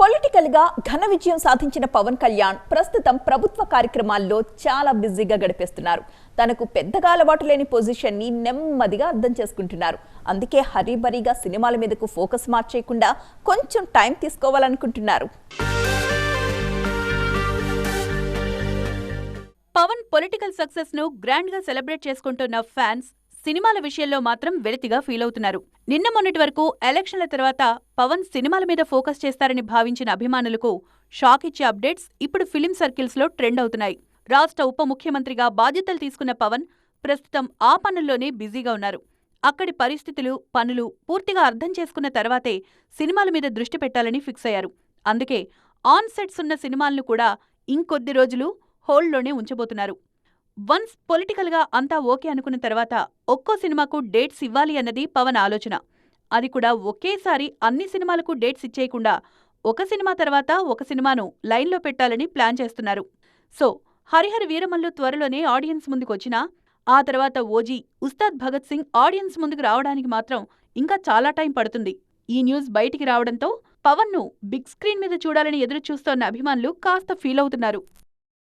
పొలిటికల్గా ఘన విజయం సాధించిన పవన్ కళ్యాణ్ ప్రస్తుతం ప్రభుత్వ కార్యక్రమాల్లో చాలా బిజీగా గడిపేస్తున్నారు. తనకు పెద్దగా అలవాటు లేని పొజిషన్ని నెమ్మదిగా అర్థం చేసుకుంటున్నారు. అందుకే హరీబరీగా సినిమాల మీదకు ఫోకస్ మార్చేయకుండా కొంచెం టైం తీసుకోవాలనుకుంటున్నారు. పవన్ పొలిటికల్ సక్సెస్ను గ్రాండ్గా సెలబ్రేట్ చేసుకుంటున్న ఫ్యాన్స్ సినిమాల విషయంలో మాత్రం వెలితిగా ఫీల్ అవుతున్నారు. నిన్న మొన్నటి వరకు ఎలక్షన్ల తర్వాత పవన్ సినిమాల మీద ఫోకస్ చేస్తారని భావించిన అభిమానులకు షాక్ ఇచ్చే అప్డేట్స్ ఇప్పుడు ఫిలిం సర్కిల్స్లో ట్రెండ్ అవుతున్నాయి. రాష్ట్ర ఉప ముఖ్యమంత్రిగా బాధ్యతలు తీసుకున్న పవన్ ప్రస్తుతం ఆ పనుల్లోనే బిజీగా ఉన్నారు. అక్కడి పరిస్థితులు పనులు పూర్తిగా అర్థం చేసుకున్న తర్వాతే సినిమాల మీద దృష్టి పెట్టాలని ఫిక్స్ అయ్యారు. అందుకే ఆన్ సెట్స్ ఉన్న సినిమాలను కూడా ఇంకొద్ది రోజులు హోల్డ్లోనే ఉంచబోతున్నారు. వన్స్ పొలిటికల్గా అంతా ఓకే అనుకున్న తర్వాత ఒక్కో సినిమాకు డేట్స్ ఇవ్వాలి అన్నది పవన్ ఆలోచన. అది కూడా ఒకేసారి అన్ని సినిమాలకు డేట్స్ ఇచ్చేయకుండా ఒక సినిమా తర్వాత ఒక సినిమాను లైన్లో పెట్టాలని ప్లాన్ చేస్తున్నారు. సో హరిహర వీరమల్లు త్వరలోనే ఆడియన్స్ ముందుకొచ్చినా ఆ తర్వాత ఓజీ ఉస్తాద్ భగత్ సింగ్ ఆడియన్స్ ముందుకు రావడానికి మాత్రం ఇంకా చాలా టైం పడుతుంది. ఈ న్యూస్ బయటికి రావడంతో పవన్ను బిగ్ స్క్రీన్ మీద చూడాలని ఎదురుచూస్తోన్న అభిమానులు కాస్త ఫీల్ అవుతున్నారు.